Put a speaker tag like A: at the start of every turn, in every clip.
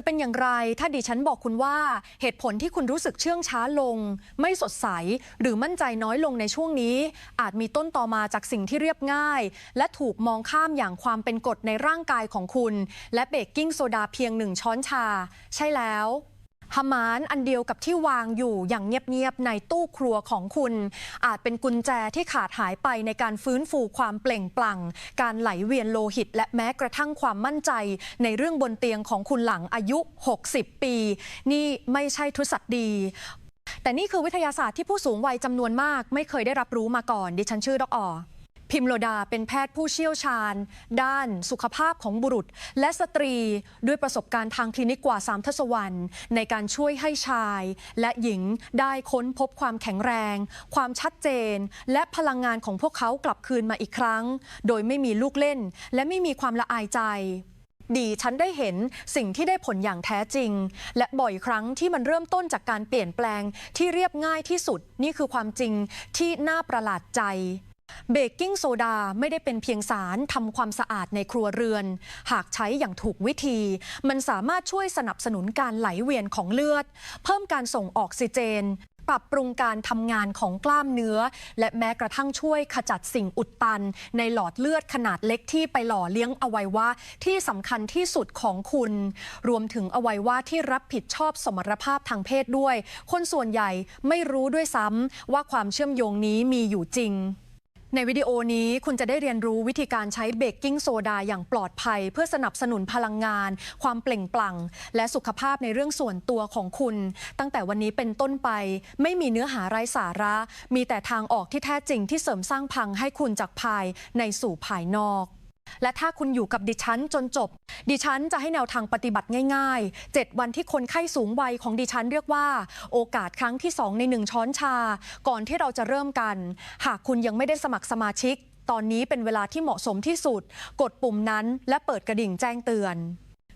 A: จะเป็นอย่างไรถ้าดิฉันบอกคุณว่าเหตุผลที่คุณรู้สึกเชื่องช้าลง ไม่สดใส หรือมั่นใจน้อยลงในช่วงนี้ อาจมีต้นต่อมาจากสิ่งที่เรียบง่าย และถูกมองข้ามอย่างความเป็นกรดในร่างกายของคุณ และเบกกิ้งโซดาเพียงหนึ่งช้อนชา ใช่แล้ว หมานอันเดียวกับที่วางอยู่อย่างเงียบๆในตู้ครัวของคุณ อาจเป็นกุญแจที่ขาดหายไปในการฟื้นฟูความเปล่งปลั่ง การไหลเวียนโลหิต และแม้กระทั่งความมั่นใจ ในเรื่องบนเตียงของคุณหลังอายุ 60 ปี นี่ไม่ใช่ทุสัตดีแต่นี่คือวิทยาศาสตร์ที่ผู้สูงวัยจำนวนมาก ไม่เคยได้รับรู้มาก่อน ดิฉันชื่อดอกออ พิมโลดาเป็นแพทย์ผู้เชี่ยวชาญ ด้านสุขภาพของบุรุษ และสตรีด้วยประสบการณ์ทางคลินิกกว่า 3 ทศวรรษ ในการช่วยให้ชาย และหญิงได้ค้นพบความแข็งแรง ความชัดเจน และพลังงานของพวกเขากลับคืนมาอีกครั้ง โดยไม่มีลูกเล่น และไม่มีความละอายใจดีฉันได้เห็นสิ่งที่ได้ผลอย่างแท้จริง และบ่อยครั้งที่มันเริ่มต้นจากการเปลี่ยนแปลงที่เรียบง่ายที่สุดนี่คือความจริงที่น่าประหลาดใจ เบกกิ้งโซดาไม่ได้เป็นเพียงสารทำความสะอาดในครัวเรือน หากใช้อย่างถูกวิธี มันสามารถช่วยสนับสนุนการไหลเวียนของเลือด เพิ่มการส่งออกซิเจน ปรับปรุงการทำงานของกล้ามเนื้อ และแม้กระทั่งช่วยขจัดสิ่งอุดตัน ในหลอดเลือดขนาดเล็กที่ไปหล่อเลี้ยงอวัยวะที่สำคัญที่สุดของคุณ รวมถึงอวัยวะที่รับผิดชอบสมรรถภาพทางเพศด้วย คนส่วนใหญ่ไม่รู้ด้วยซ้ำว่าความเชื่อมโยงนี้มีอยู่จริง ในวิดีโอนี้คุณจะได้เรียนรู้วิธีการใช้เบกกิ้งโซดาอย่างปลอดภัย เพื่อสนับสนุนพลังงาน ความเปล่งปลั่ง และสุขภาพในเรื่องส่วนตัวของคุณ ตั้งแต่วันนี้เป็นต้นไป ไม่มีเนื้อหาไร้สาระ มีแต่ทางออกที่แท้จริงที่เสริมสร้างพังให้คุณจากภายในสู่ภายนอก และถ้าคุณอยู่กับดิฉันจนจบ ดิฉันจะให้แนวทางปฏิบัติง่าย ๆ 7 วันที่คนไข้สูงวัยของดิฉันเรียกว่า โอกาสครั้งที่ 2 ใน 1 ช้อนชา ก่อนที่เราจะเริ่มกัน หากคุณยังไม่ได้สมัครสมาชิก ตอนนี้เป็นเวลาที่เหมาะสมที่สุด กดปุ่มนั้น และเปิดกระดิ่งแจ้งเตือน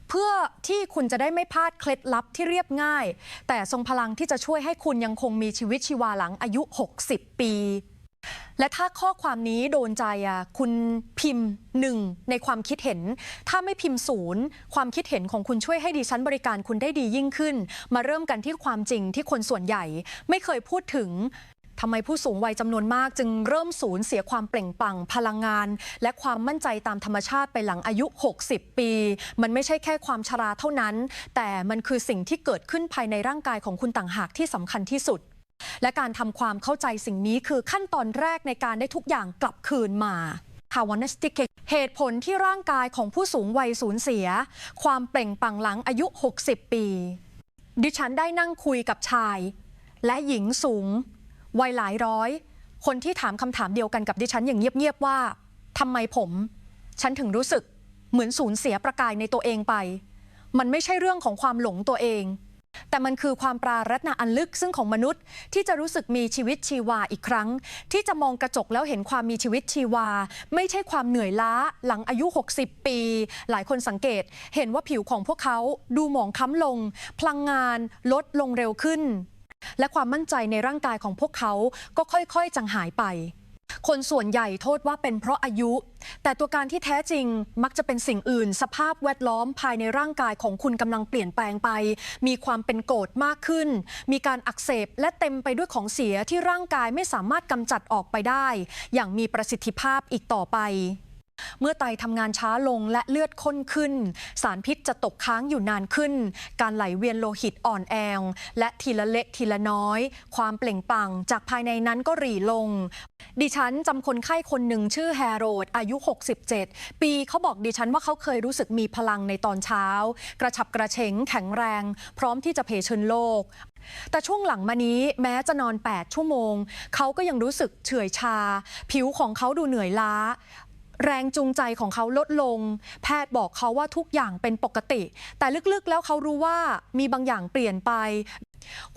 A: เพื่อที่คุณจะได้ไม่พลาดเคล็ดลับที่เรียบง่าย แต่ทรงพลังที่จะช่วยให้คุณยังคงมีชีวิตชีวาหลังอายุ 60 ปี และถ้าข้อความนี้โดนใจอะคุณพิมพ์หนึ่งในความคิดเห็น ถ้าไม่พิมพ์ศูนย์ความคิดเห็นของคุณช่วยให้ดิฉันบริการคุณได้ดียิ่งขึ้น มาเริ่มกันที่ความจริงที่คนส่วนใหญ่ ไม่เคยพูดถึงทำไมผู้สูงวัยจำนวนมากจึงเริ่มสูญเสียความเปล่งปลั่งพลังงาน และความมั่นใจตามธรรมชาติไปหลังอายุ 60 ปี มันไม่ใช่แค่ความชราเท่านั้น แต่มันคือสิ่งที่เกิดขึ้นภายในร่างกายของคุณต่างหากที่สำคัญที่สุด และการทำความเข้าใจสิ่งนี้คือขั้นตอนแรกในการได้ทุกอย่างกลับคืนมาฮาวนิสติกเหตุผลที่ร่างกายของผู้สูงวัยสูญเสีย ความเปล่งปังหลังอายุ 60 ปี ดิฉันได้นั่งคุยกับชาย และหญิงสูง วัยหลายร้อย คนที่ถามคำถามเดียวกันกับดิฉันอย่างเงียบๆว่าทำไมผม ฉันถึงรู้สึกเหมือนสูญเสียประกายในตัวเองไป มันไม่ใช่เรื่องของความหลงตัวเอง แต่มันคือความปรารัตนาอันลึกซึ่งของมนุษย์ ที่จะรู้สึกมีชีวิตชีวาอีกครั้ง ที่จะมองกระจกแล้วเห็นความมีชีวิตชีวา ไม่ใช่ความเหนื่อยล้าหลังอายุ 60 ปี หลายคนสังเกต เห็นว่าผิวของพวกเขาดูหมองคล้ำลง พลังงานลดลงเร็วขึ้น และความมั่นใจในร่างกายของพวกเขาก็ค่อยๆจางหายไป คนส่วนใหญ่โทษว่าเป็นเพราะอายุ แต่ตัวการที่แท้จริงมักจะเป็นสิ่งอื่น สภาพแวดล้อมภายในร่างกายของคุณกำลังเปลี่ยนแปลงไป มีความเป็นโกรธมากขึ้น มีการอักเสบและเต็มไปด้วยของเสียที่ร่างกายไม่สามารถกำจัดออกไปได้ อย่างมีประสิทธิภาพอีกต่อไป เมื่อไตทำงานช้าลงและเลือดข้นขึ้น สารพิษจะตกค้างอยู่นานขึ้น การไหลเวียนโลหิตอ่อนแองและทีละเล็กทีละน้อย ความเปล่งปังจากภายในนั้นก็หรี่ลง ดิฉันจำคนไข้คนหนึ่งชื่อแฮโรด อายุ 67 ปีเขาบอกดิฉันว่าเขาเคยรู้สึกมีพลังในตอนเช้า กระฉับกระเฉงแข็งแรง พร้อมที่จะเผชิญโลกแต่ช่วงหลังมานี้แม้จะนอน 8 ชั่วโมง เขาก็ยังรู้สึกเฉื่อยชา ผิวของเขาดูเหนื่อยล้า แรงจูงใจของเขาลดลง แพทย์บอกเขาว่าทุกอย่างเป็นปกติ แต่ลึกๆแล้วเขารู้ว่ามีบางอย่างเปลี่ยนไป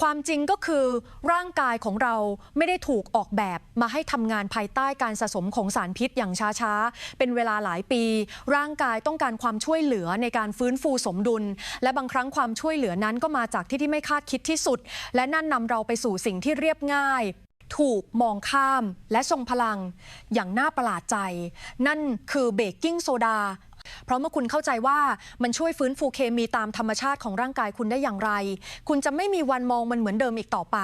A: ความจริงก็คือร่างกายของเราไม่ได้ถูกออกแบบมาให้ทำงานภายใต้การสะสมของสารพิษอย่างช้าๆ เป็นเวลาหลายปี ร่างกายต้องการความช่วยเหลือในการฟื้นฟูสมดุล และบางครั้งความช่วยเหลือนั้นก็มาจากที่ที่ไม่คาดคิดที่สุด และนั่นนำเราไปสู่สิ่งที่เรียบง่าย ถูกมองข้ามและทรงพลังอย่างน่าประหลาดใจ นั่นคือเบกกิ้งโซดาเพราะเมื่อคุณเข้าใจว่ามันช่วยฟื้นฟูเคมีตามธรรมชาติของร่างกายคุณได้อย่างไร คุณจะไม่มีวันมองมันเหมือนเดิมอีกต่อไป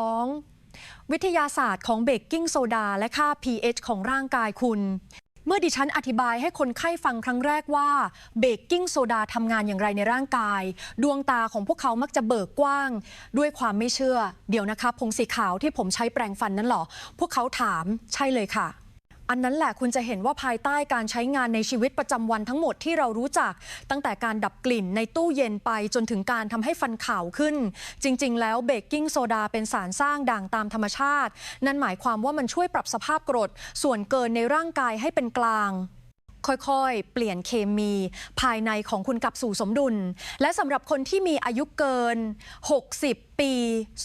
A: 2. วิทยาศาสตร์ของเบกกิ้งโซดาและค่า pH ของร่างกายคุณ เมื่อดิฉันอธิบายให้คนไข้ฟังครั้งแรกว่าเบกกิ้งโซดาทำงานอย่างไรในร่างกาย ดวงตาของพวกเขามักจะเบิกกว้าง ด้วยความไม่เชื่อ เดี๋ยวนะคะผงสีขาวที่ผมใช้แปรงฟันนั้นหรอ พวกเขาถามใช่เลยค่ะ อันนั้นแหละคุณจะเห็นว่าภายใต้การใช้งานในชีวิตประจำวันทั้งหมดที่เรารู้จัก ตั้งแต่การดับกลิ่นในตู้เย็นไปจนถึงการทำให้ฟันขาวขึ้น จริง ๆ แล้วเบกกิ้งโซดาเป็นสารสร้างด่างตามธรรมชาติ นั่นหมายความว่ามันช่วยปรับสภาพกรด ส่วนเกินในร่างกายให้เป็นกลางค่อยๆ เปลี่ยนเคมีภายในของคุณกลับสู่สมดุล และสำหรับคนที่มีอายุเกิน 60 ปี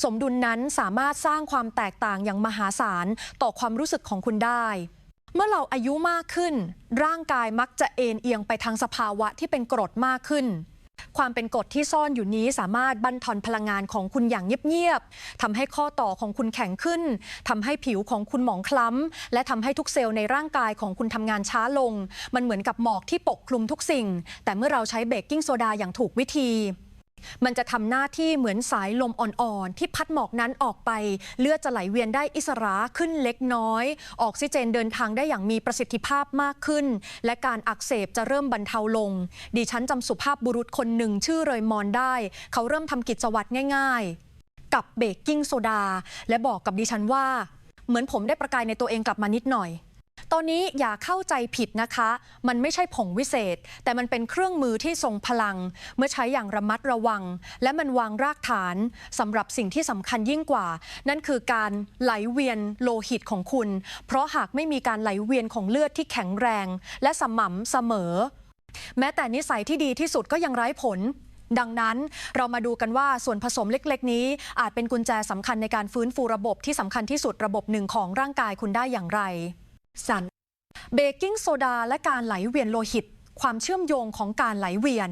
A: สมดุลนั้นสามารถสร้างความแตกต่างอย่างมหาศาลต่อความรู้สึกของคุณได้ เมื่อเราอายุมากขึ้น ร่างกายมักจะเอ็นเอียงไปทางสภาวะที่เป็นกรดมากขึ้น ความเป็นกรดที่ซ่อนอยู่นี้สามารถบั่นทอนพลังงานของคุณอย่างเงียบๆทำให้ข้อต่อของคุณแข็งขึ้นทำให้ผิวของคุณหมองคล้ำ และทำให้ทุกเซลล์ในร่างกายของคุณทำงานช้าลง มันเหมือนกับหมอกที่ปกคลุมทุกสิ่ง แต่เมื่อเราใช้เบกกิ้งโซดาอย่างถูกวิธี มันจะทำหน้าที่เหมือนสายลมอ่อนๆ ที่พัดหมอกนั้นออกไป เลือดจะไหลเวียนได้อิสระขึ้นเล็กน้อย ออกซิเจนเดินทางได้อย่างมีประสิทธิภาพมากขึ้น และการอักเสบจะเริ่มบรรเทาลง ดิฉันจำสุภาพบุรุษคนหนึ่งชื่อเรยมอนได้ เขาเริ่มทำกิจวัตรง่าย ๆ กับเบกกิ้งโซดา และบอกกับดิฉันว่า เหมือนผมได้ประกายในตัวเองกลับมานิดหน่อย ตอนนี้อย่าเข้าใจผิดนะคะ มันไม่ใช่ผงวิเศษ แต่มันเป็นเครื่องมือที่ทรงพลัง เมื่อใช้อย่างระมัดระวัง และมันวางรากฐานสำหรับสิ่งที่สำคัญยิ่งกว่า นั่นคือการไหลเวียนโลหิตของคุณ เพราะหากไม่มีการไหลเวียนของเลือดที่แข็งแรง และสม่ำเสมอ แม้แต่นิสัยที่ดีที่สุดก็ยังไร้ผลดังนั้นเรามาดูกันว่าส่วนผสมเล็ก ๆ นี้ อาจเป็นกุญแจสำคัญในการฟื้นฟูระบบที่สำคัญที่สุดระบบหนึ่งของร่างกายคุณได้อย่างไร สันเบกกิ้งโซดาและการไหลเวียนโลหิต ความเชื่อมโยงของการไหลเวียน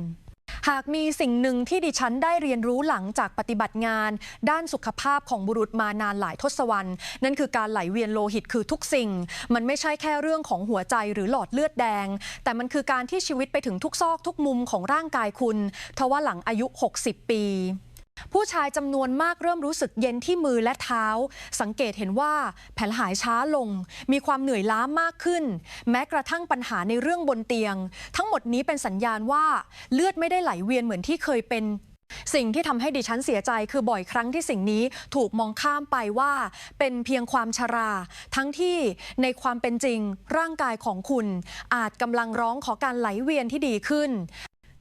A: หากมีสิ่งหนึ่งที่ดิฉันได้เรียนรู้หลังจากปฏิบัติงาน ด้านสุขภาพของบุรุษมานานหลายทศวรรษ นั่นคือการไหลเวียนโลหิตคือทุกสิ่ง มันไม่ใช่แค่เรื่องของหัวใจหรือหลอดเลือดแดง แต่มันคือการที่ชีวิตไปถึงทุกซอกทุกมุมของร่างกายคุณทว่าหลังอายุ 60 ปี ผู้ชายจำนวนมากเริ่มรู้สึกเย็นที่มือและเท้า สังเกตเห็นว่าแผลหายช้าลง มีความเหนื่อยล้ามากขึ้น แม้กระทั่งปัญหาในเรื่องบนเตียง ทั้งหมดนี้เป็นสัญญาณว่าเลือดไม่ได้ไหลเวียนเหมือนที่เคยเป็นสิ่งที่ทำให้ดิฉันเสียใจคือบ่อยครั้งที่สิ่งนี้ถูกมองข้ามไปว่าเป็นเพียงความชรา ทั้งที่ในความเป็นจริงร่างกายของคุณ อาจกำลังร้องขอการไหลเวียนที่ดีขึ้น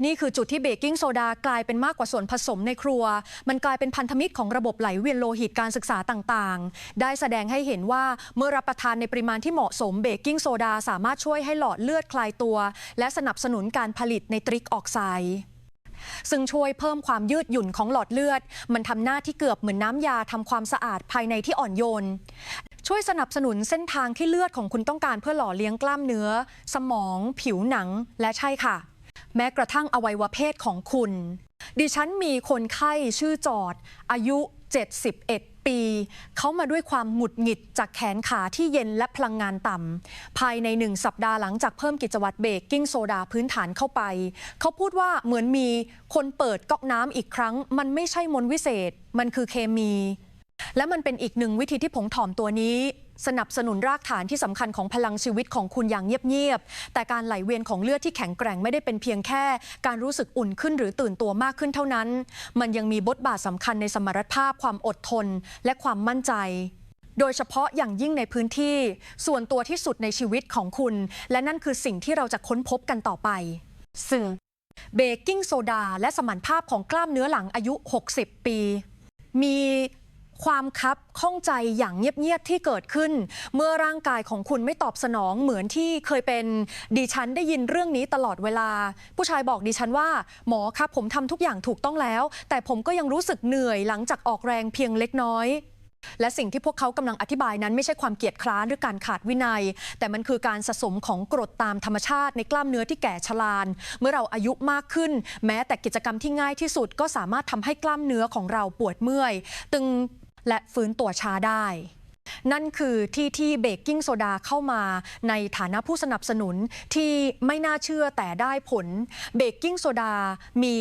A: นี่คือจุดที่เบกกิ้งโซดากลายเป็นมากกว่าส่วนผสมในครัว มันกลายเป็นพันธมิตรของระบบไหลเวียนโลหิตการศึกษาต่างๆ ได้แสดงให้เห็นว่าเมื่อรับประทานในปริมาณที่เหมาะสมเบกกิ้งโซดาสามารถช่วยให้หลอดเลือดคลายตัว และสนับสนุนการผลิตในตริกออกไซด์ซึ่งช่วยเพิ่มความยืดหยุ่นของหลอดเลือด มันทำหน้าที่เกือบเหมือนน้ำยาทำความสะอาดภายในที่อ่อนโยนช่วยสนับสนุนเส้นทางที่เลือดของคุณต้องการเพื่อหล่อเลี้ยงกล้ามเนื้อ สมอง ผิวหนัง และใช่ค่ะ แม้กระทั่งอวัยวะเพศของคุณ ดิฉันมีคนไข้ชื่อจอด อายุ 71 ปี เขามาด้วยความหงุดหงิดจากแขนขาที่เย็นและพลังงานต่ำภายในหนึ่งสัปดาห์หลังจากเพิ่มกิจวัตรเบกกิ้งโซดาพื้นฐานเข้าไป เขาพูดว่าเหมือนมีคนเปิดก๊อกน้ำอีกครั้ง มันไม่ใช่มนวิเศษ มันคือเคมี และมันเป็นอีกหนึ่งวิธีที่ผงถ่อมตัวนี้ สนับสนุนรากฐานที่สำคัญของพลังชีวิตของคุณอย่างเงียบๆ แต่การไหลเวียนของเลือดที่แข็งแกร่งไม่ได้เป็นเพียงแค่ การรู้สึกอุ่นขึ้นหรือตื่นตัวมากขึ้นเท่านั้น มันยังมีบทบาทสำคัญในสมรรถภาพความอดทน และความมั่นใจ โดยเฉพาะอย่างยิ่งในพื้นที่ ส่วนตัวที่สุดในชีวิตของคุณ และนั่นคือสิ่งที่เราจะค้นพบกันต่อไปซึ่งเบกกิ้งโซดาและสมรรถภาพของกล้ามเนื้อหลังอายุ 60 ปี มี ความคับข้องใจอย่างเงียบ ๆ ที่เกิดขึ้น เมื่อร่างกายของคุณไม่ตอบสนองเหมือนที่เคยเป็นดิฉันได้ยินเรื่องนี้ตลอดเวลา ผู้ชายบอกดิฉันว่า หมอครับผมทำทุกอย่างถูกต้องแล้ว แต่ผมก็ยังรู้สึกเหนื่อยหลังจากออกแรงเพียงเล็กน้อยและสิ่งที่พวกเขากำลังอธิบายนั้นไม่ใช่ความเกียจคร้านหรือการขาดวินัย แต่มันคือการสะสมของกรดตามธรรมชาติในกล้ามเนื้อที่แก่ชรานเมื่อเราอายุมากขึ้น แม้แต่กิจกรรมที่ง่ายที่สุดก็สามารถทำให้กล้ามเนื้อของเราปวดเมื่อยตึง และฟื้นตัวช้าได้ นั่นคือที่ที่เบกกิ้งโซดาเข้ามาในฐานะผู้สนับสนุนที่ไม่น่าเชื่อแต่ได้ผล เบกกิ้งโซดามี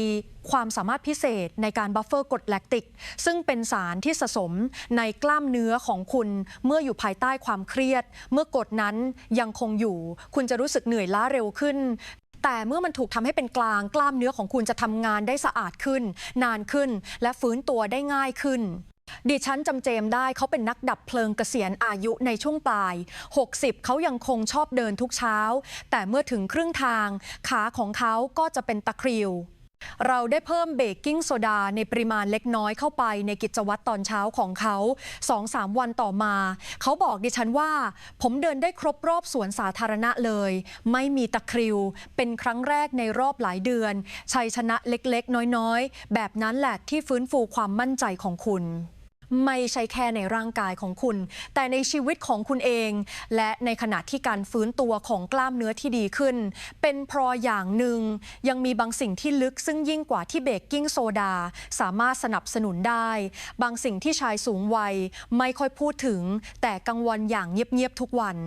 A: ความสามารถพิเศษในการบัฟเฟอร์กรดแลคติก ซึ่งเป็นสารที่สะสมในกล้ามเนื้อของคุณเมื่ออยู่ภายใต้ความเครียด เมื่อกรดนั้นยังคงอยู่ คุณจะรู้สึกเหนื่อยล้าเร็วขึ้นแต่เมื่อมันถูกทำให้เป็นกลางกล้ามเนื้อของคุณจะทำงานได้สะอาดขึ้น นานขึ้น และฟื้นตัวได้ง่ายขึ้น ดิฉันจำเจมได้เขาเป็นนักดับเพลิงเกษียณอายุในช่วงปลาย 60 เขายังคงชอบเดินทุกเช้า แต่เมื่อถึงครึ่งทางขาของเขาก็จะเป็นตะคริว เราได้เพิ่มเบกกิ้งโซดาในปริมาณเล็กน้อยเข้าไปในกิจวัตรตอนเช้าของเขา 2-3 วันต่อมา เขาบอกดิฉันว่า ผมเดินได้ครบรอบสวนสาธารณะเลย ไม่มีตะคริว เป็นครั้งแรกในรอบหลายเดือน ชัยชนะเล็กๆ น้อยๆ แบบนั้นแหละที่ฟื้นฟูความมั่นใจของคุณ ไม่ใช่แค่ในร่างกายของคุณ แต่ในชีวิตของคุณเอง และในขณะที่การฟื้นตัวของกล้ามเนื้อที่ดีขึ้น เป็นพราะอย่างหนึ่ง ยังมีบางสิ่งที่ลึกซึ่งยิ่งกว่าที่เบกกิ้งโซดา สามารถสนับสนุนได้ บางสิ่งที่ชายสูงวัย ไม่ค่อยพูดถึง แต่กังวลอย่างเงียบๆทุกวัน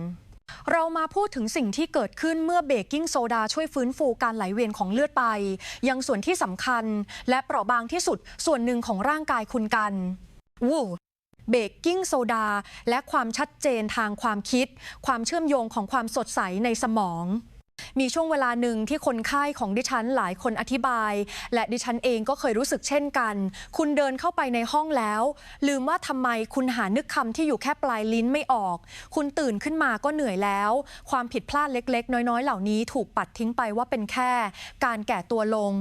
A: เรามาพูดถึงสิ่งที่เกิดขึ้นเมื่อเบกกิ้งโซดาช่วยฟื้นฟูการไหลเวียนของเลือดไป ยังส่วนที่สำคัญ และเปราะบางที่สุดส่วนหนึ่งของร่างกายคุณกัน วูเบกกิ้งโซดา และความชัดเจนทางความคิด ความเชื่อมโยงของความสดใสในสมองมีช่วงเวลาหนึ่งที่คนไข้ของดิฉันหลายคนอธิบาย และดิฉันเองก็เคยรู้สึกเช่นกัน คุณเดินเข้าไปในห้องแล้ว ลืมว่าทำไมคุณหานึกคำที่อยู่แค่ปลายลิ้นไม่ออก คุณตื่นขึ้นมาก็เหนื่อยแล้ว ความผิดพลาดเล็ก ๆ น้อย ๆ เหล่านี้ถูกปัดทิ้งไปว่าเป็นแค่ การแก่ตัวลง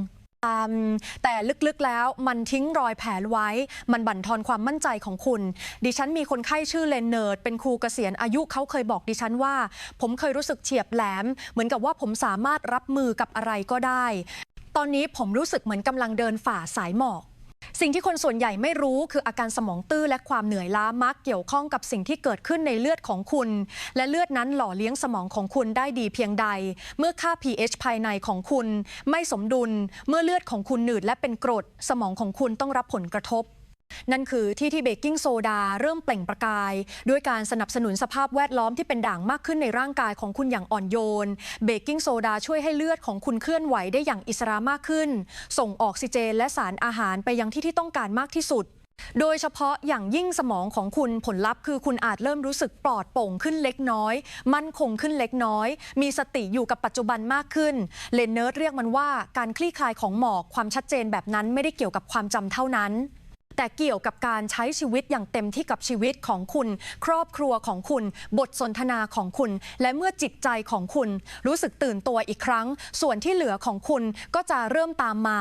A: แต่ลึกๆแล้วมันทิ้งรอยแผลไว้ มันบั่นทอนความมั่นใจของคุณ ดิฉันมีคนไข้ชื่อเลนเนิร์ด เป็นครูเกษียณอายุเขาเคยบอกดิฉันว่า ผมเคยรู้สึกเฉียบแหลม เหมือนกับว่าผมสามารถรับมือกับอะไรก็ได้ ตอนนี้ผมรู้สึกเหมือนกำลังเดินฝ่าสายหมอก สิ่งที่คนส่วนใหญ่ไม่รู้คืออาการสมองตื้อและความเหนื่อยล้ามักเกี่ยวข้องกับสิ่งที่เกิดขึ้นในเลือดของคุณ และเลือดนั้นหล่อเลี้ยงสมองของคุณได้ดีเพียงใด เมื่อค่า pH ภายในของคุณ ไม่สมดุล เมื่อเลือดของคุณหนืดและเป็นกรด สมองของคุณต้องรับผลกระทบ นั่นคือที่ที่เบกกิ้งโซดาเริ่มเปล่งประกาย ด้วยการสนับสนุนสภาพแวดล้อมที่เป็นด่างมากขึ้นในร่างกายของคุณอย่างอ่อนโยน เบกกิ้งโซดาช่วยให้เลือดของคุณเคลื่อนไหวได้อย่างอิสระมากขึ้น ส่งออกซิเจนและสารอาหารไปยังที่ที่ต้องการมากที่สุดโดยเฉพาะอย่างยิ่งสมองของคุณผลลัพธ์คือคุณอาจเริ่มรู้สึกปลอดโปร่งขึ้นเล็กน้อย มั่นคงขึ้นเล็กน้อย มีสติอยู่กับปัจจุบันมากขึ้น เลนเนิร์ดเรียกมันว่าการคลี่คลายของหมอกความชัดเจนแบบนั้นไม่ได้เกี่ยวกับความจำเท่านั้น แต่เกี่ยวกับการใช้ชีวิตอย่างเต็มที่กับชีวิตของคุณ ครอบครัวของคุณ บทสนทนาของคุณ และเมื่อจิตใจของคุณ รู้สึกตื่นตัวอีกครั้ง ส่วนที่เหลือของคุณก็จะเริ่มตามมา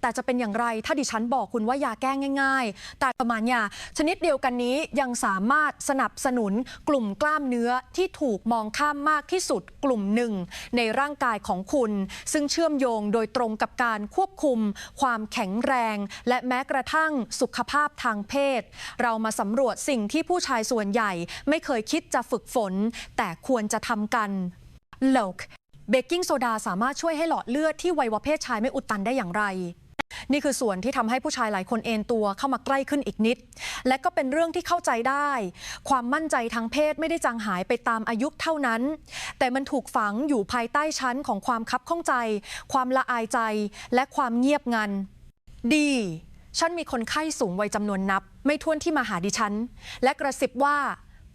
A: แต่จะเป็นอย่างไรถ้าดิฉันบอกคุณว่ายาแก้ง่าย ๆ แต่ประมาณยาชนิดเดียวกันนี้ยังสามารถสนับสนุนกลุ่มกล้ามเนื้อที่ถูกมองข้ามมากที่สุดกลุ่มหนึ่ง ในร่างกายของคุณ ซึ่งเชื่อมโยงโดยตรงกับการควบคุม ความแข็งแรง และแม้กระทั่งสุขภาพทางเพศ เรามาสำรวจสิ่งที่ผู้ชายส่วนใหญ่ ไม่เคยคิดจะฝึกฝน แต่ควรจะทำกันโลกเบกกิ้งโซดาสามารถช่วยให้หลอดเลือดที่วัยวะเพศชายไม่อุดตันได้อย่างไร นี่คือส่วนที่ทำให้ผู้ชายหลายคนเอนตัวเข้ามาใกล้ขึ้นอีกนิด และก็เป็นเรื่องที่เข้าใจได้ ความมั่นใจทางเพศไม่ได้จางหายไปตามอายุเท่านั้น แต่มันถูกฝังอยู่ภายใต้ชั้นของความคับข้องใจ ความละอายใจ และความเงียบงัน ดีฉันมีคนไข้สูงวัยจำนวนนับ ไม่ท้วนที่มาหาดิฉัน และกระซิบว่า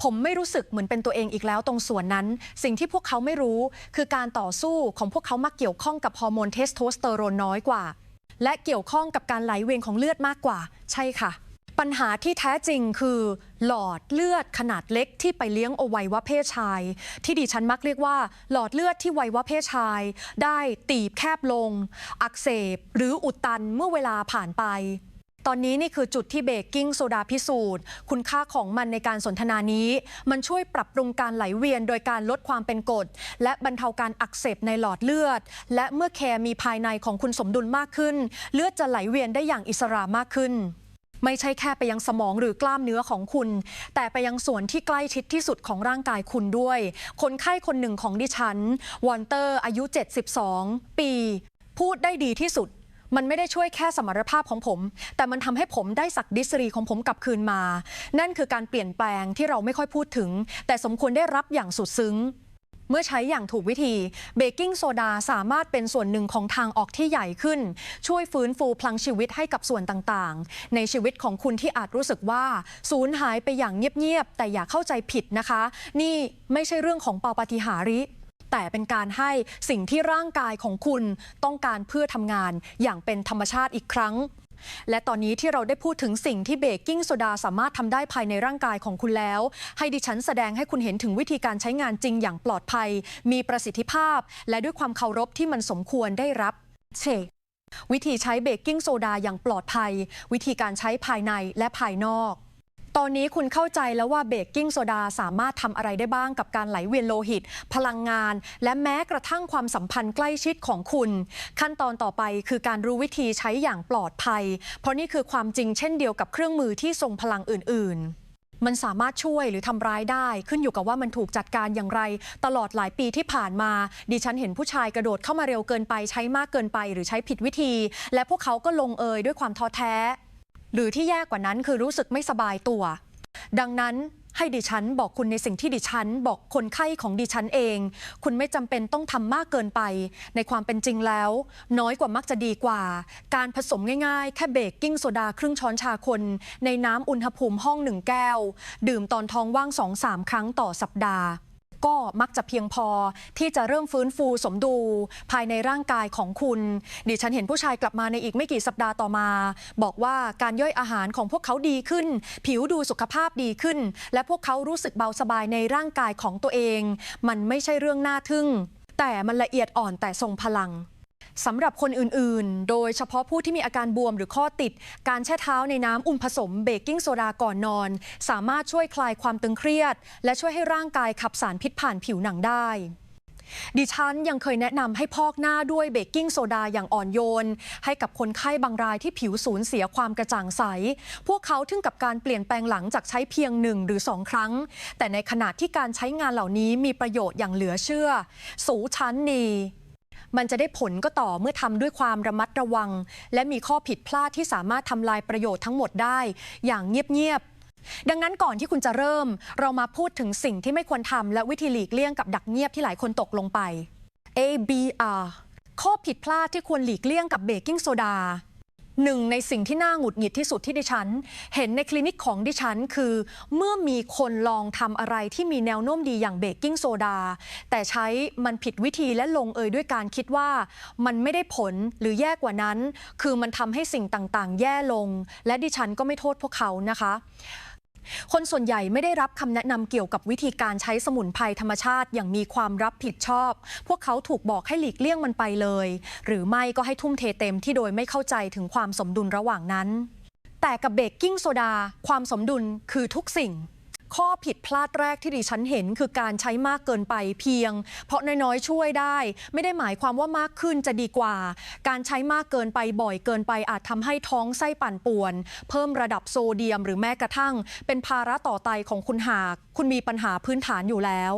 A: ผมไม่รู้สึกเหมือนเป็นตัวเองอีกแล้วตรงส่วนนั้น สิ่งที่พวกเขาไม่รู้ คือการต่อสู้ของพวกเขามักเกี่ยวข้องกับฮอร์โมนเทสโทสเตอโรนน้อยกว่า และเกี่ยวข้องกับการไหลเวียนของเลือดมากกว่า ใช่ค่ะ ปัญหาที่แท้จริงคือ หลอดเลือดขนาดเล็กที่ไปเลี้ยงอวัยวะเพศชาย ที่ดิฉันมักเรียกว่า หลอดเลือดที่วัยวะเพศชาย ได้ตีบแคบลง อักเสบ หรืออุดตันเมื่อเวลาผ่านไป ตอนนี้นี่คือจุดที่เบกกิ้งโซดาพิสูจน์ คุณค่าของมันในการสนทนานี้ มันช่วยปรับปรุงการไหลเวียนโดยการลดความเป็นกรดและบรรเทาการอักเสบในหลอดเลือด และเมื่อแคร์มีภายในของคุณสมดุลมากขึ้น เลือดจะไหลเวียนได้อย่างอิสระมากขึ้นไม่ใช่แค่ไปยังสมองหรือกล้ามเนื้อของคุณ แต่ไปยังส่วนที่ใกล้ชิดที่สุดของร่างกายคุณด้วย คนไข้คนหนึ่งของดิฉัน วอนเตอร์อายุ 72 ปี พูดได้ดีที่สุด มันไม่ได้ช่วยแค่สมรรถภาพของผม แต่มันทำให้ผมได้ศักดิสรีของผมกลับคืนมา นั่นคือการเปลี่ยนแปลงที่เราไม่ค่อยพูดถึง แต่สมควรได้รับอย่างสุดซึ้งเมื่อใช้อย่างถูกวิธีเบกกิ้งโซดาสามารถเป็นส่วนหนึ่งของทางออกที่ใหญ่ขึ้น ช่วยฟื้นฟูพลังชีวิตให้กับส่วนต่างๆ ในชีวิตของคุณที่อาจรู้สึกว่าสูญหายไปอย่างเงียบๆแต่อย่าเข้าใจผิดนะคะ นี่ไม่ใช่เรื่องของปาปาฏิหาริย์ แต่เป็นการให้สิ่งที่ร่างกายของคุณต้องการเพื่อทำงานอย่างเป็นธรรมชาติอีกครั้งและตอนนี้ที่เราได้พูดถึงสิ่งที่เบกกิ้งโซดาสามารถทำได้ภายในร่างกายของคุณแล้ว ให้ดิฉันแสดงให้คุณเห็นถึงวิธีการใช้งานจริงอย่างปลอดภัย มีประสิทธิภาพ และด้วยความเคารพที่มันสมควรได้รับเชวิธีใช้เบกกิ้งโซดาอย่างปลอดภัย วิธีการใช้ภายในและภายนอก ตอนนี้คุณเข้าใจแล้วว่าเบกกิ้งโซดาสามารถทำอะไรได้บ้างกับการไหลเวียนโลหิต พลังงาน และแม้กระทั่งความสัมพันธ์ใกล้ชิดของคุณ ขั้นตอนต่อไปคือการรู้วิธีใช้อย่างปลอดภัย เพราะนี่คือความจริงเช่นเดียวกับเครื่องมือที่ทรงพลังอื่น ๆมันสามารถช่วยหรือทำร้ายได้ ขึ้นอยู่กับว่ามันถูกจัดการอย่างไร ตลอดหลายปีที่ผ่านมา ดิฉันเห็นผู้ชายกระโดดเข้ามาเร็วเกินไป ใช้มากเกินไป หรือใช้ผิดวิธี และพวกเขาก็ลงเอยด้วยความท้อแท้ หรือที่แย่กว่านั้นคือรู้สึกไม่สบายตัว ดังนั้นให้ดิฉันบอกคุณในสิ่งที่ดิฉัน บอกคนไข้ของดิฉันเอง คุณไม่จำเป็นต้องทำมากเกินไป ในความเป็นจริงแล้ว น้อยกว่ามักจะดีกว่า การผสมง่ายๆ แค่เบกกิ้งโซดาครึ่งช้อนชาคน ในน้ำอุณหภูมิห้องหนึ่งแก้ว ดื่มตอนท้องว่าง2-3ครั้งต่อสัปดาห์ ก็มักจะเพียงพอที่จะเริ่มฟื้นฟูสมดุลภายในร่างกายของคุณ ดิฉันเห็นผู้ชายกลับมาในอีกไม่กี่สัปดาห์ต่อมา บอกว่าการย่อยอาหารของพวกเขาดีขึ้น ผิวดูสุขภาพดีขึ้น และพวกเขารู้สึกเบาสบายในร่างกายของตัวเอง มันไม่ใช่เรื่องน่าทึ่ง แต่มันละเอียดอ่อนแต่ทรงพลัง สำหรับคนอื่นๆ โดยเฉพาะผู้ที่มีอาการบวมหรือข้อติด การแช่เท้าในน้ำอุ่นผสมเบกกิ้งโซดาก่อนนอน สามารถช่วยคลายความตึงเครียด และช่วยให้ร่างกายขับสารพิษผ่านผิวหนังได้ดิฉันยังเคยแนะนำให้พอกหน้าด้วยเบกกิ้งโซดาอย่างอ่อนโยน ให้กับคนไข้บางรายที่ผิวสูญเสียความกระจ่างใส พวกเขาถึงกับการเปลี่ยนแปลงหลังจากใช้เพียงหนึ่งหรือสองครั้ง แต่ในขณะที่การใช้งานเหล่านี้มีประโยชน์อย่างเหลือเชื่อ สูชั้นนี มันจะได้ผลก็ต่อเมื่อทำด้วยความระมัดระวัง และมีข้อผิดพลาดที่สามารถทำลายประโยชน์ทั้งหมดได้ อย่างเงียบๆดังนั้นก่อนที่คุณจะเริ่ม เรามาพูดถึงสิ่งที่ไม่ควรทำและวิธีหลีกเลี่ยงกับดักเงียบที่หลายคนตกลงไป ABR ข้อผิดพลาดที่ควรหลีกเลี่ยงกับเบกกิ้งโซดา หนึ่งในสิ่งที่น่าหงุดหงิดที่สุดที่ดิฉัน เห็นในคลินิกของดิฉันคือ เมื่อมีคนลองทำอะไรที่มีแนวโน้มดีอย่างเบกกิ้งโซดา แต่ใช้มันผิดวิธีและลงเอยด้วยการคิดว่า มันไม่ได้ผลหรือแย่กว่านั้น คือมันทำให้สิ่งต่างๆ แย่ลง และดิฉันก็ไม่โทษพวกเขานะคะ คนส่วนใหญ่ไม่ได้รับคำแนะนำเกี่ยวกับวิธีการใช้สมุนไพรธรรมชาติอย่างมีความรับผิดชอบ พวกเขาถูกบอกให้หลีกเลี่ยงมันไปเลย หรือไม่ก็ให้ทุ่มเทเต็มที่โดยไม่เข้าใจถึงความสมดุลระหว่างนั้น แต่กับเบกกิ้งโซดา ความสมดุลคือทุกสิ่ง ข้อผิดพลาดแรกที่ดิฉันเห็นคือการใช้มากเกินไปเพียง เพราะน้อยๆช่วยได้ ไม่ได้หมายความว่ามากขึ้นจะดีกว่า การใช้มากเกินไปบ่อยเกินไปอาจทำให้ท้องไส้ปั่นป่วน เพิ่มระดับโซเดียมหรือแม้กระทั่ง เป็นภาระต่อไตของคุณหาก คุณมีปัญหาพื้นฐานอยู่แล้ว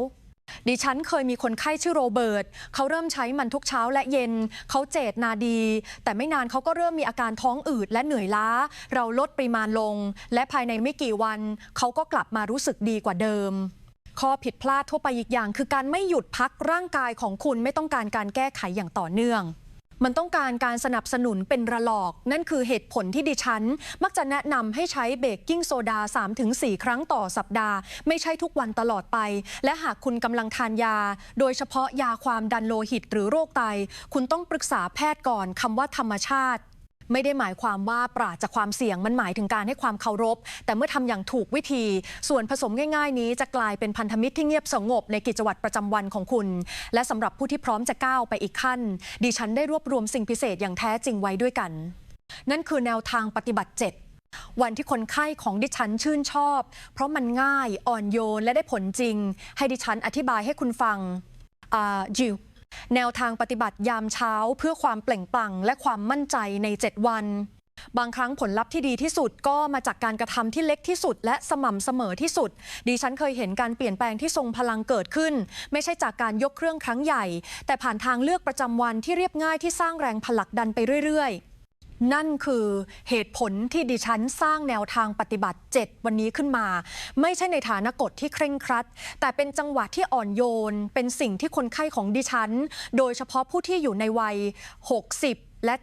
A: ดิฉันเคยมีคนไข้ชื่อโรเบิร์ตเขาเริ่มใช้มันทุกเช้าและเย็น เขาเจตนาดี แต่ไม่นานเขาก็เริ่มมีอาการท้องอืดและเหนื่อยล้า เราลดปริมาณลง และภายในไม่กี่วัน เขาก็กลับมารู้สึกดีกว่าเดิม ข้อผิดพลาดทั่วไปอีกอย่าง คือการไม่หยุดพักร่างกายของคุณไม่ต้องการการแก้ไขอย่างต่อเนื่อง มันต้องการการสนับสนุนเป็นระลอก นั่นคือเหตุผลที่ดิฉัน มักจะแนะนำให้ใช้เบกกิ้งโซดา 3-4 ครั้งต่อสัปดาห์ ไม่ใช่ทุกวันตลอดไป และหากคุณกำลังทานยา โดยเฉพาะยาความดันโลหิตหรือโรคไต คุณต้องปรึกษาแพทย์ก่อนคำว่าธรรมชาติ ไม่ได้หมายความว่าปราศจากความเสี่ยงมันหมายถึงการให้ความเคารพ แต่เมื่อทำอย่างถูกวิธี ส่วนผสมง่าย ๆ นี้จะกลายเป็นพันธมิตรที่เงียบสงบในกิจวัตรประจำวันของคุณ และสำหรับผู้ที่พร้อมจะก้าวไปอีกขั้น ดิฉันได้รวบรวมสิ่งพิเศษอย่างแท้จริงไว้ด้วยกัน นั่นคือแนวทางปฏิบัติ 7วันที่คนไข้ของดิฉันชื่นชอบ เพราะมันง่ายอ่อนโยนและได้ผลจริง ให้ดิฉันอธิบายให้คุณฟังอ่าจิว แนวทางปฏิบัติยามเช้าเพื่อความเปล่งปลั่งและความมั่นใจใน 7 วัน บางครั้งผลลัพธ์ที่ดีที่สุดก็มาจากการกระทำที่เล็กที่สุด และสม่ำเสมอที่สุด ดิฉันเคยเห็นการเปลี่ยนแปลงที่ทรงพลังเกิดขึ้น ไม่ใช่จากการยกเครื่องครั้งใหญ่ แต่ผ่านทางเลือกประจำวันที่เรียบง่ายที่สร้างแรงผลักดันไปเรื่อย นั่นคือเหตุผลที่ดิฉันสร้างแนวทางปฏิบัติ 7 วันนี้ขึ้นมา ไม่ใช่ในฐานะกฎที่เคร่งครัด แต่เป็นจังหวะที่อ่อนโยน เป็นสิ่งที่คนไข้ของดิฉัน โดยเฉพาะผู้ที่อยู่ในวัย 60 และ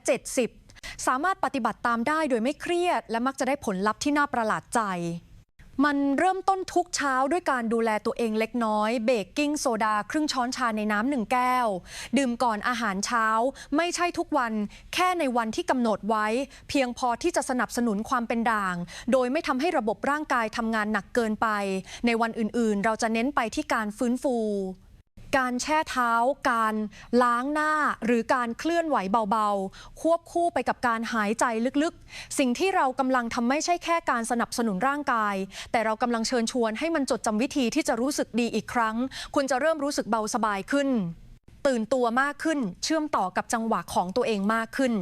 A: 70 สามารถปฏิบัติตามได้โดยไม่เครียด และมักจะได้ผลลัพธ์ที่น่าประหลาดใจ มันเริ่มต้นทุกเช้าด้วยการดูแลตัวเองเล็กน้อย เบกกิ้งโซดาครึ่งช้อนชาในน้ำหนึ่งแก้ว ดื่มก่อนอาหารเช้า ไม่ใช่ทุกวันแค่ในวันที่กำหนดไว้ เพียงพอที่จะสนับสนุนความเป็นด่าง โดยไม่ทำให้ระบบร่างกายทำงานหนักเกินไป ในวันอื่นๆ เราจะเน้นไปที่การฟื้นฟู การแช่เท้า การล้างหน้า หรือการเคลื่อนไหวเบาๆ ควบคู่ไปกับการหายใจลึกๆ สิ่งที่เรากำลังทำไม่ใช่แค่การสนับสนุนร่างกาย แต่เรากำลังเชิญชวนให้มันจดจำวิธีที่จะรู้สึกดีอีกครั้ง คุณจะเริ่มรู้สึกเบาสบายขึ้น ตื่นตัวมากขึ้น เชื่อมต่อกับจังหวะของตัวเองมากขึ้น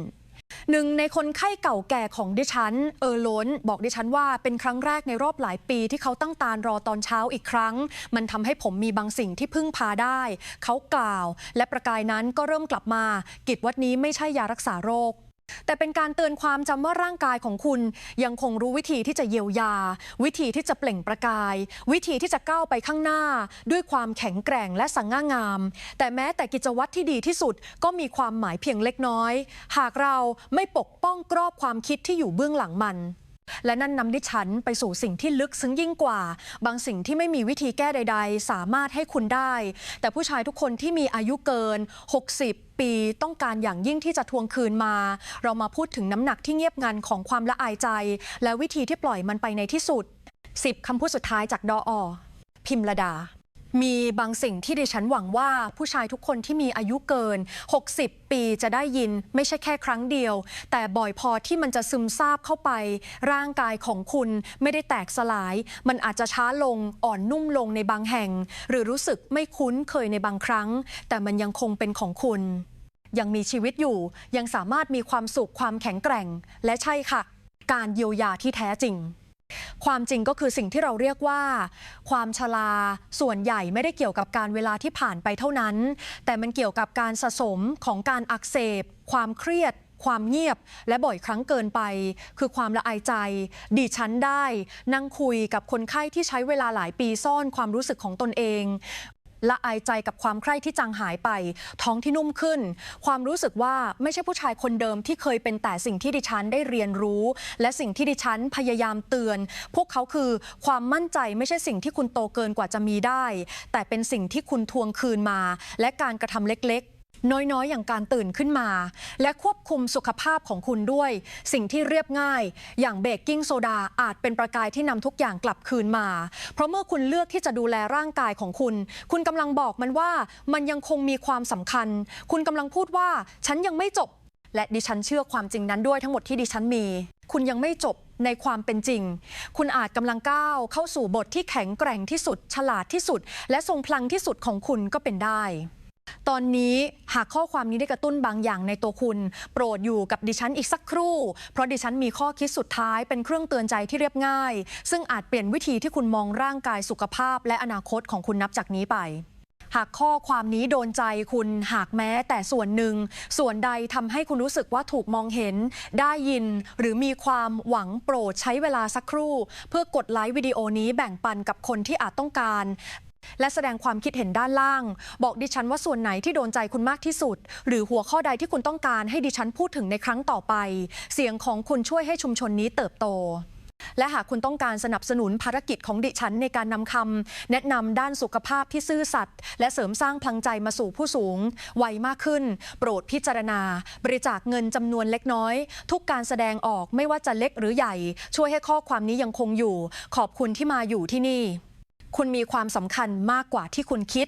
A: หนึ่งในคนไข้เก่าแก่ของดิฉัน เออล้น บอกดิฉันว่าเป็นครั้งแรกในรอบหลายปีที่เขาตั้งตารอตอนเช้าอีกครั้ง มันทำให้ผมมีบางสิ่งที่พึ่งพาได้ เขากล่าว และประกายนั้นก็เริ่มกลับมา กิจวัตรนี้ไม่ใช่ยารักษาโรค แต่เป็นการเตือนความจำว่าร่างกายของคุณ ยังคงรู้วิธีที่จะเยียวยา วิธีที่จะเปล่งประกาย วิธีที่จะก้าวไปข้างหน้า ด้วยความแข็งแกร่งและสังง่างาม แต่แม้แต่กิจวัตรที่ดีที่สุดก็มีความหมายเพียงเล็กน้อย หากเราไม่ปกป้องกรอบความคิดที่อยู่เบื้องหลังมัน และนั่นนำดิฉันไปสู่สิ่งที่ลึกซึ้งยิ่งกว่า บางสิ่งที่ไม่มีวิธีแก้ใด ๆ สามารถให้คุณได้ แต่ผู้ชายทุกคนที่มีอายุเกิน 60ปีต้องการอย่างยิ่งที่จะทวงคืนมา เรามาพูดถึงน้ำหนักที่เงียบงันของความละอายใจ และวิธีที่ปล่อยมันไปในที่สุด 10คำพูดสุดท้ายจากดออ พิมระดา มีบางสิ่งที่ดิฉันหวังว่าผู้ชายทุกคนที่มีอายุเกิน 60 ปีจะได้ยินไม่ใช่แค่ครั้งเดียว แต่บ่อยพอที่มันจะซึมซาบเข้าไป ร่างกายของคุณไม่ได้แตกสลาย มันอาจจะช้าลงอ่อนนุ่มลงในบางแห่ง หรือรู้สึกไม่คุ้นเคยในบางครั้ง แต่มันยังคงเป็นของคุณ ยังมีชีวิตอยู่ ยังสามารถมีความสุขความแข็งแกร่ง และใช่ค่ะ การเยียวยาที่แท้จริง ความจริงก็คือสิ่งที่เราเรียกว่า ความชราส่วนใหญ่ไม่ได้เกี่ยวกับการเวลาที่ผ่านไปเท่านั้น แต่มันเกี่ยวกับการสะสมของการอักเสบ ความเครียดความเงียบและบ่อยครั้งเกินไป คือความละอายใจ ดิฉันได้ นั่งคุยกับคนไข้ที่ใช้เวลาหลายปีซ่อนความรู้สึกของตนเอง ละอายใจกับความใคร่ที่จางหายไป ท้องที่นุ่มขึ้น ความรู้สึกว่าไม่ใช่ผู้ชายคนเดิมที่เคยเป็นแต่สิ่งที่ดิฉันได้เรียนรู้ และสิ่งที่ดิฉันพยายามเตือน พวกเขาคือความมั่นใจไม่ใช่สิ่งที่คุณโตเกินกว่าจะมีได้ แต่เป็นสิ่งที่คุณทวงคืนมา และการกระทำเล็กๆ น้อยๆ อย่างการตื่นขึ้นมา และควบคุมสุขภาพของคุณด้วย สิ่งที่เรียบง่าย อย่างเบกกิ้งโซดาอาจเป็นประกายที่นำทุกอย่างกลับคืนมา เพราะเมื่อคุณเลือกที่จะดูแลร่างกายของคุณ คุณกำลังบอกมันว่ามันยังคงมีความสำคัญ คุณกำลังพูดว่าฉันยังไม่จบ และดิฉันเชื่อความจริงนั้นด้วยทั้งหมดที่ดิฉันมี คุณยังไม่จบในความเป็นจริง คุณอาจกำลังก้าวเข้าสู่บทที่แข็งแกร่งที่สุด ฉลาดที่สุด และทรงพลังที่สุดของคุณก็เป็นได้ ตอนนี้หากข้อความนี้ได้กระตุ้นบางอย่างในตัวคุณ โปรดอยู่กับดิฉันอีกสักครู่ เพราะดิฉันมีข้อคิดสุดท้ายเป็นเครื่องเตือนใจที่เรียบง่าย ซึ่งอาจเปลี่ยนวิธีที่คุณมองร่างกายสุขภาพ และอนาคตของคุณนับจากนี้ไป หากข้อความนี้โดนใจคุณหากแม้แต่ส่วนหนึ่ง ส่วนใดทำให้คุณรู้สึกว่าถูกมองเห็น ได้ยิน หรือมีความหวังโปรดใช้เวลาสักครู่ เพื่อกดไลค์วิดีโอนี้แบ่งปันกับคนที่อาจต้องการ และแสดงความคิดเห็นด้านล่าง บอกดิฉันว่าส่วนไหนที่โดนใจคุณมากที่สุด หรือหัวข้อใดที่คุณต้องการให้ดิฉันพูดถึงในครั้งต่อไป เสียงของคุณช่วยให้ชุมชนนี้เติบโตและหากคุณต้องการสนับสนุนภารกิจของดิฉันในการนำคำแนะนำด้านสุขภาพที่ซื่อสัตย์และเสริมสร้างพลังใจมาสู่ผู้สูง วัยมากขึ้น โปรดพิจารณา บริจาคเงินจำนวนเล็กน้อย ทุกการแสดงออกไม่ว่าจะเล็กหรือใหญ่ ช่วยให้ข้อความนี้ยังคงอยู่ ขอบคุณที่มาอยู่ที่นี่ คุณมีความสำคัญมากกว่าที่คุณคิด